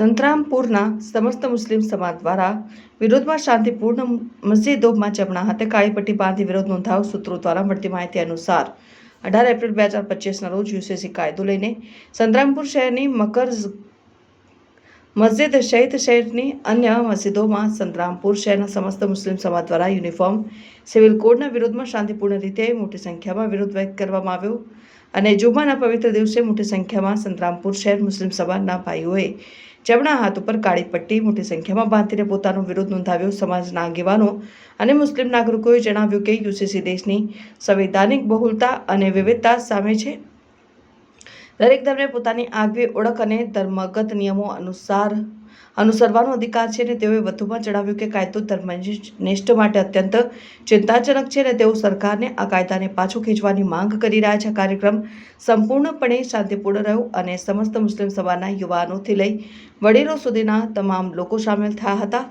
સંતરામપુરના સમસ્ત મુસ્લિમ સમાજ દ્વારા વિરોધમાં શાંતિપૂર્ણ મસ્જિદોમાં જમણા હાથે કાળી પટ્ટી બાંધી વિરોધ નોંધાવ સૂત્રો દ્વારા મળતી માહિતી અનુસાર અઢાર એપ્રિલ બે હજાર પચીસના રોજ યુસીસી કાયદો લઈને સંતરામપુર શહેરની મકર મસ્જિદ શહીદ શહેરની અન્ય મસ્જિદોમાં સંતરામપુર શહેરના સમસ્ત મુસ્લિમ સમાજ દ્વારા યુનિફોર્મ સિવિલ કોડના વિરોધમાં શાંતિપૂર્ણ રીતે મોટી સંખ્યામાં વિરોધ વ્યક્ત કરવામાં આવ્યો. અને જુમ્માના પવિત્ર દિવસે મોટી સંખ્યામાં સંતરામપુર શહેર મુસ્લિમ સમાજના ભાઈઓએ જમણા હાથ ઉપર કાળી પટ્ટી મોટી સંખ્યામાં બાંધીને પોતાનો વિરોધ નોંધાવ્યો. સમાજના આગેવાનો અને મુસ્લિમ નાગરિકોએ જણાવ્યું કે યુસીસી દેશની સંવૈધાનિક બહુલતા અને વિવિધતા સામે છે. દરેક ધર્મને પોતાની આગવી ઓળખ અને ધર્મગત નિયમો અનુસાર અનુસરવાનો અધિકાર છે અને તેઓએ વધુમાં જણાવ્યું કે કાયદો ધર્મનિષ્ઠ માટે અત્યંત ચિંતાજનક છે અને તેઓ સરકારને આ કાયદાને પાછું ખેંચવાની માંગ કરી રહ્યા છે. કાર્યક્રમ સંપૂર્ણપણે શાંતિપૂર્ણ રહ્યો અને સમસ્ત મુસ્લિમ સભાના યુવાનોથી લઈ વડીલો સુધીના તમામ લોકો સામેલ થયા હતા.